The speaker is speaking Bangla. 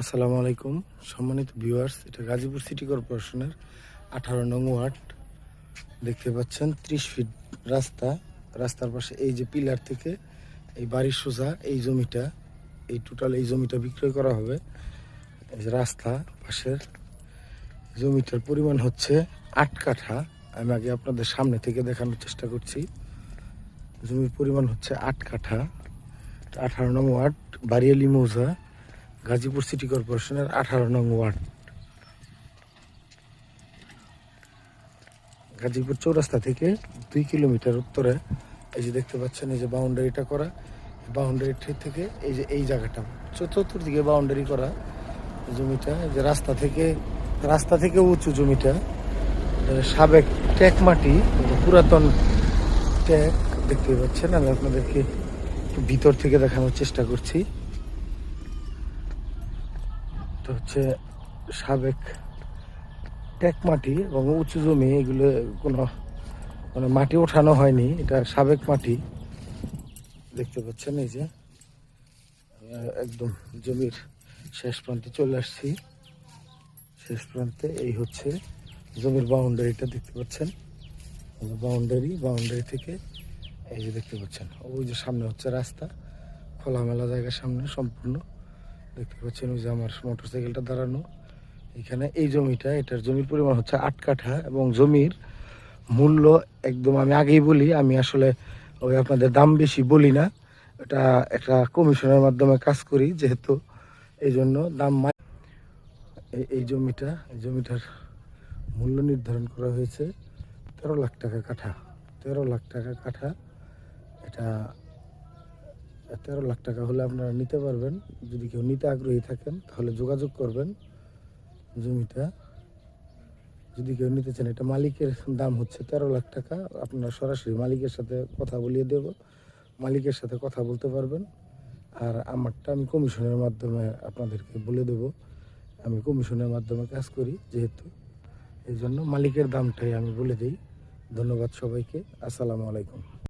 আসসালামু আলাইকুম। সম্মানিত ভিউয়ার্স, এটা গাজীপুর সিটি কর্পোরেশনের আঠারো নং ওয়ার্ড। দেখতে পাচ্ছেন ত্রিশ ফিট রাস্তা। রাস্তার পাশে এই যে পিলার থেকে এই বাড়ির সোজা এই জমিটা, এই টোটাল এই জমিটা বিক্রয় করা হবে। এই যে রাস্তা পাশের জমিটার পরিমাণ হচ্ছে আট কাঠা। আমি আগে আপনাদের সামনে থেকে দেখানোর চেষ্টা করছি। জমির পরিমাণ হচ্ছে আট কাঠা। আঠারো নং ওয়ার্ড বারিয়ালি মৌজা। গাজীপুর সিটি কর্পোরেশনের আঠারো নং ওয়ার্ড। গাজীপুর চৌরাস্তা থেকে দুই কিলোমিটার উত্তরে এই যে দেখতে পাচ্ছেন, এই যে বাউন্ডারিটা করা, বাউন্ডারি থেকে এই যে এই জায়গাটা চতুর্দিকে বাউন্ডারি করা জমিটা যে রাস্তা থেকে রাস্তা থেকে উঁচু জমিটা সাবেক ট্যাক মাটি পুরাতন ট্যাক, দেখতে পাচ্ছেন, আমি আপনাদেরকে ভিতর থেকে দেখানোর চেষ্টা করছি। তো হচ্ছে সাবেক ট্যাক মাটি এবং উঁচু জমি, এগুলো কোনো মানে মাটি ওঠানো হয়নি, এটা সাবেক মাটি। দেখতে পাচ্ছেন এই যে একদম জমির শেষ প্রান্তে চলে আসছি। শেষ প্রান্তে এই হচ্ছে জমির বাউন্ডারিটা দেখতে পাচ্ছেন। বাউন্ডারি বাউন্ডারি থেকে এই যে দেখতে পাচ্ছেন, ওই যে সামনে হচ্ছে রাস্তা, খোলামেলা জায়গার সামনে সম্পূর্ণ। দেখতে পাচ্ছেন ওই যে আমার মোটর সাইকেলটা দাঁড়ানো। এখানে এই জমিটা, এটার জমির পরিমাণ হচ্ছে আট কাঠা এবং জমির মূল্য একদম আমি আগেই বলি, আমি আসলে ওই আপনাদের দাম বেশি বলি না। এটা একটা কমিশনের মাধ্যমে কাজ করি যেহেতু এই জন্য দাম এই জমিটা, এই জমিটার মূল্য নির্ধারণ করা হয়েছে তেরো লাখ টাকা কাঠা। তেরো লাখ টাকা কাঠা, এটা তেরো লাখ টাকা হলে আপনারা নিতে পারবেন। যদি কেউ নিতে আগ্রহী থাকেন, তাহলে যোগাযোগ করবেন জমিটা। যদি কেউ নিতে চান, এটা মালিকের দাম হচ্ছে তেরো লাখ টাকা। আপনারা সরাসরি মালিকের সাথে কথা বলিয়ে দেব। মালিকের সাথে কথা বলতে পারবেন। আর আমারটা আমি কমিশনের মাধ্যমে আপনাদেরকে বলে দেব। আমি কমিশনের মাধ্যমে কাজ করি যেহেতু। এই জন্য মালিকের দামটাই আমি বলে দিই। ধন্যবাদ সবাইকে। আসসালামু আলাইকুম।